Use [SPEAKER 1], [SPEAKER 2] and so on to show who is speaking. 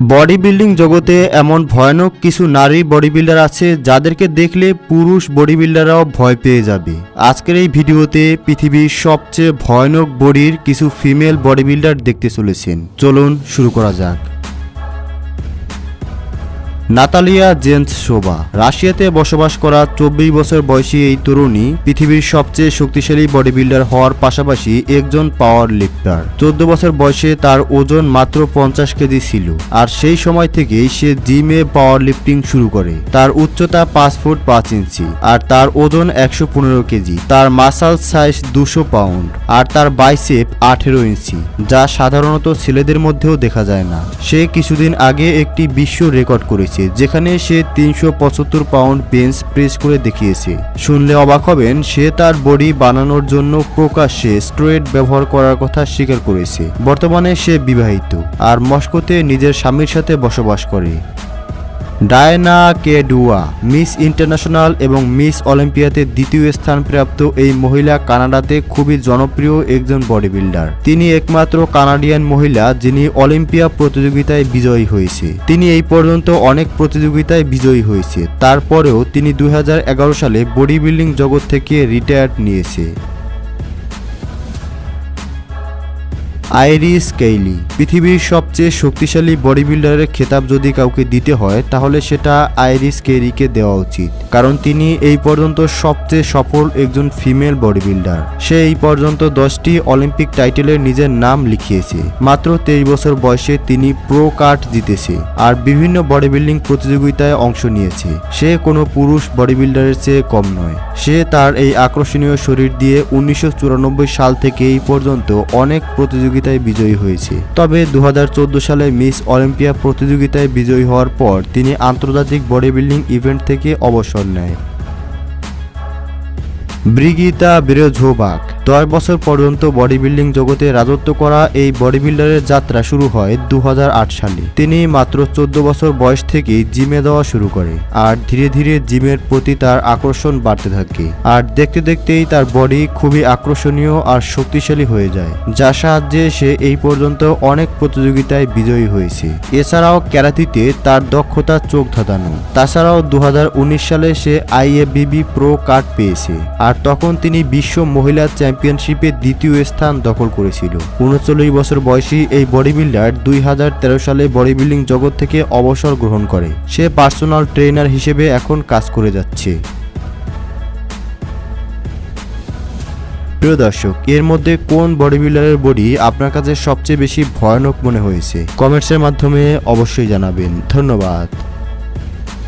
[SPEAKER 1] Body building জগতে এমন ভয়ানক কিছু নারী বডি বিল্ডার আছে যাদেরকে দেখলে পুরুষ বডি বিল্ডাররাও ভয় পেয়ে যাবে। আজকের এই ভিডিওতে পৃথিবীর সবচেয়ে ভয়ানক বডির কিছু ফিমেল বডি বিল্ডার দেখতে চলেছেন। চলুন শুরু করা যাক। নাতালিয়া জেন্স শোভা। রাশিয়াতে বসবাস করা চব্বিশ বছর বয়সী এই তরুণী পৃথিবীর সবচেয়ে শক্তিশালী বডি বিল্ডার হওয়ার পাশাপাশি একজন পাওয়ার লিফটার। চোদ্দ বছর বয়সে তার ওজন মাত্র পঞ্চাশ কেজি ছিল, আর সেই সময় থেকেই সে জিমে পাওয়ার লিফটিং শুরু করে। তার উচ্চতা পাঁচ ফুট পাঁচ ইঞ্চি, আর তার ওজন একশো পনেরো কেজি। তার মাসাল সাইজ দুশো পাউন্ড, আর তার বাইসেপ আঠেরো ইঞ্চি, যা সাধারণত ছেলেদের মধ্যেও দেখা যায় না। সে কিছুদিন আগে একটি বিশ্ব রেকর্ড করেছে। যেখানে সে তিনশো পঁচাত্তর পাউন্ড বেঞ্চ প্রেস করে দেখিয়েছে। শুনলে অবাক হবেন, সে তার বডি বানানোর জন্য প্রকাশ্যে স্ট্রয়েড ব্যবহার করার কথা স্বীকার করেছে। বর্তমানে সে বিবাহিত, আর মস্কোতে নিজের স্বামীর সাথে বসবাস করে। ডায়না কে ডুয়া মিস ইন্টারন্যাশনাল এবং মিস অলিম্পিয়াতে দ্বিতীয় স্থান প্রাপ্ত এই মহিলা কানাডাতে খুবই জনপ্রিয় একজন বডি বিল্ডার তিনি একমাত্র কানাডিয়ান মহিলা যিনি অলিম্পিয়া প্রতিযোগিতায় বিজয়ী হয়েছে। তিনি এই পর্যন্ত অনেক প্রতিযোগিতায় বিজয়ী হয়েছে। তারপরেও তিনি দু হাজার এগারো সালে বডি বিল্ডিং জগৎ থেকে রিটায়ার্ড নিয়েছে। আইরিস কেইলি, পৃথিবীর সবচেয়ে শক্তিশালী বডি বিল্ডারের খেতাব যদি কাউকে দিতে হয়, তাহলে সেটা আইরিস কেইরিকে দেওয়া উচিত। কারণ তিনি এই পর্যন্ত সবচেয়ে সফল একজন ফিমেল বডি বিল্ডার সে এই পর্যন্ত দশটি অলিম্পিক টাইটেলে নিজের নাম লিখিয়েছে। মাত্র তেইশ বছর বয়সে তিনি প্রো কার্ড জিতেছে আর বিভিন্ন বডি বিল্ডিং প্রতিযোগিতায় অংশ নিয়েছে। সে কোনো পুরুষ বডি বিল্ডারের চেয়ে কম নয়। সে তার এই আকর্ষণীয় শরীর দিয়ে উনিশশো চুরানব্বই সাল থেকে এই পর্যন্ত অনেক প্রতিযোগিতায় বিজয়ী হয়েছে। তবে দু হাজার চোদ্দ সালে মিস অলিম্পিয়া প্রতিযোগিতায় বিজয়ী হওয়ার পর তিনি আন্তর্জাতিক বডি বিল্ডিং ইভেন্ট থেকে অবসর নেয়। ব্রিগিতা বেরোঝোবাক দশ বছর পর্যন্ত বডি বিল্ডিং জগতে রাজত্ব করা এই বডি বিল্ডারের যাত্রা শুরু হয় দু হাজার আট সালে। তিনি মাত্র চোদ্দ বছর বয়স থেকেই জিমে দেওয়া শুরু করে আর ধীরে ধীরে জিমের প্রতি তার আকর্ষণ বাড়তে থাকে আর দেখতে দেখতেই তার বডি খুবই আকর্ষণীয় আর শক্তিশালী হয়ে যায়, যার সাহায্যে সে এই পর্যন্ত অনেক প্রতিযোগিতায় বিজয়ী হয়েছে। এছাড়াও ক্যারাতিতে তার দক্ষতা চোখ ধাঁধানো। তাছাড়াও দু হাজার উনিশ সালে সে আইএবিবি প্রো কার্ড পেয়েছে আর তখন তিনি বিশ্ব মহিলা চ্যাম্পিয়নশিপে দ্বিতীয় স্থান দখল করেছিল। উনচল্লিশ বছর বয়সী এই বডি বিল্ডার দুই হাজার তেরো সালে বডি বিল্ডিং জগৎ থেকে অবসর গ্রহণ করে। সে পার্সোনাল ট্রেনার হিসেবে এখন কাজ করে যাচ্ছে। প্রিয় দর্শক, এর মধ্যে কোন বডি বিল্ডারের বডি আপনার কাছে সবচেয়ে বেশি ভয়ানক মনে হয়েছে? কমেন্টসের মাধ্যমে অবশ্যই জানাবেন। ধন্যবাদ।